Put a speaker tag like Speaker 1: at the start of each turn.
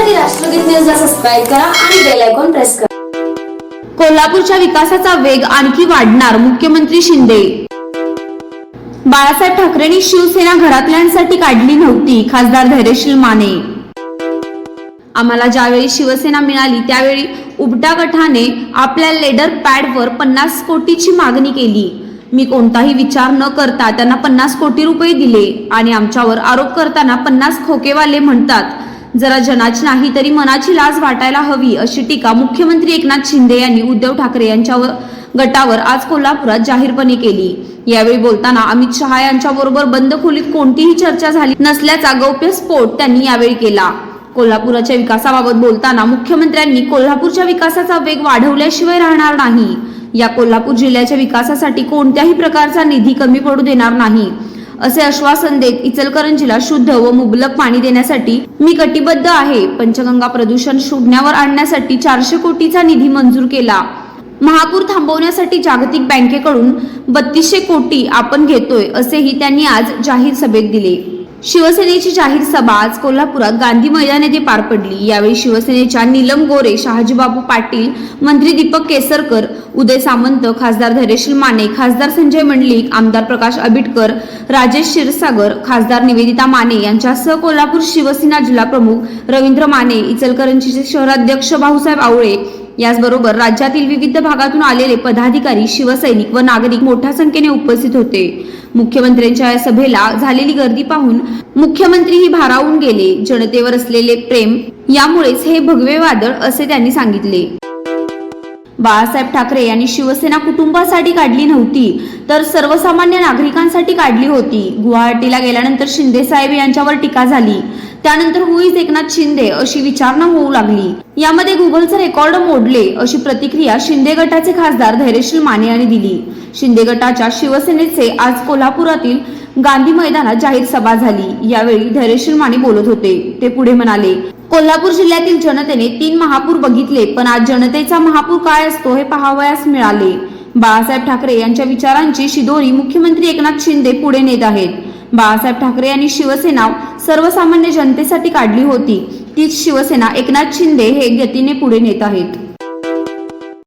Speaker 1: बातम्यांसाठी राष्ट्रगीत न्यूजला सबस्क्राईब करा आणि बेल आयकॉन प्रेस करा.
Speaker 2: कोल्हापूरच्या विकासाचा वेग आणखी वाढणार मुख्यमंत्री शिंदे. बाळासाहेब ठाकरेंनी शिवसेना घरातल्यांसाठी काढली नव्हती खासदार धैर्यशील माने. आम्हाला ज्यावेळी शिवसेना मिळाली त्यावेळी उबटा गटाने आपल्या लेडर पॅडवर पन्नास कोटीची मागणी केली. मी कोणताही विचार न करता त्यांना पन्नास कोटी रुपये दिले आणि आमच्यावर आरोप करताना पन्नास खोकेवाले म्हणतात जरा जनाची नाही तरी मनाची लाज वाटायला हवी अशी टीका मुख्यमंत्री एकनाथ शिंदे यांनी उद्धव ठाकरे यांच्यावर गटावर आज कोल्हापुरात जाहीरपणे केली. यावेळी बोलताना अमित शहा यांच्या बरोबर बंद खोलीत कोणतीही चर्चा झाली नसल्याचा गौप्यस्फोट त्यांनी यावेळी केला. कोल्हापुराच्या विकासाबाबत बोलताना मुख्यमंत्र्यांनी कोल्हापूरच्या विकासाचा वेग वाढवल्याशिवाय राहणार नाही. या कोल्हापूर जिल्ह्याच्या विकासासाठी कोणत्याही प्रकारचा निधी कमी पडू देणार नाही. असे आश्वासन देत इचलकरंजीला शुद्ध व मुबलक पाणी देण्यासाठी मी कटिबद्ध आहे. पंचगंगा प्रदूषण शोधण्यावर आणण्यासाठी चारशे कोटीचा निधी मंजूर केला. महापूर थांबवण्यासाठी जागतिक बँकेकडून बत्तीसशे कोटी आपण घेतोय असेही त्यांनी आज जाहीर सभेत दिले. शिवसेनेची जाहीर सभा आज कोल्हापुरात गांधी मैदान येथे पार पडली. यावेळी शिवसेनेच्या नीलम गोरे शहाजीबाबू पाटील मंत्री दीपक केसरकर उदय सामंत खासदार धैर्यशील माने खासदार संजय मंडलिक आमदार प्रकाश आबिटकर राजेश क्षीरसागर खासदार निवेदिता माने यांच्यासह कोल्हापूर शिवसेना जिल्हा प्रमुख रवींद्र माने इचलकरंजीचे शहराध्यक्ष भाऊसाहेब आवळे याचबरोबर राज्यातील विविध भागातून आलेले पदाधिकारी शिवसैनिक व नागरिक मोठ्या संख्येने उपस्थित होते. मुख्यमंत्र्यांच्या या सभेला झालेली गर्दी पाहून मुख्यमंत्रीही भारावून गेले. जनतेवर असलेले प्रेम यामुळेच हे भगवे वादळ असे त्यांनी सांगितले. बाळासाहेब ठाकरे यांनी शिवसेना कुटुंबासाठी काढली नव्हती तर सर्वसामान्य नागरिकांसाठी काढली होती. गुवाहाटीला गेल्यानंतर शिंदे साहेब यांच्यावर टीका झाली. त्यानंतर हुईज एकनाथ शिंदे अशी विचारणा होऊ लागली. यामध्ये गुगलचे रेकॉर्ड मोडले अशी प्रतिक्रिया शिंदे गटाचे खासदार धैर्यशील माने यांनी दिली. शिंदे गटाच्या शिवसेनेचे आज कोल्हापुरातील गांधी मैदानात जाहीर सभा झाली. यावेळी धैर्यशील माने बोलत होते. ते पुढे म्हणाले कोल्हापूर जिल्ह्यातील जनतेने तीन महापूर बघितले पण आज जनतेचा महापूर काय असतो हे पाहावयास मिळाले. बाळासाहेब ठाकरे यांच्या विचारांची शिदोरी मुख्यमंत्री एकनाथ शिंदे पुढे नेत आहेत. बाळासाहेब ठाकरे यांनी शिवसेना सर्वसामान्य जनतेसाठी काढली होती. तीच शिवसेना एकनाथ शिंदे हे गतीने पुढे नेत आहेत.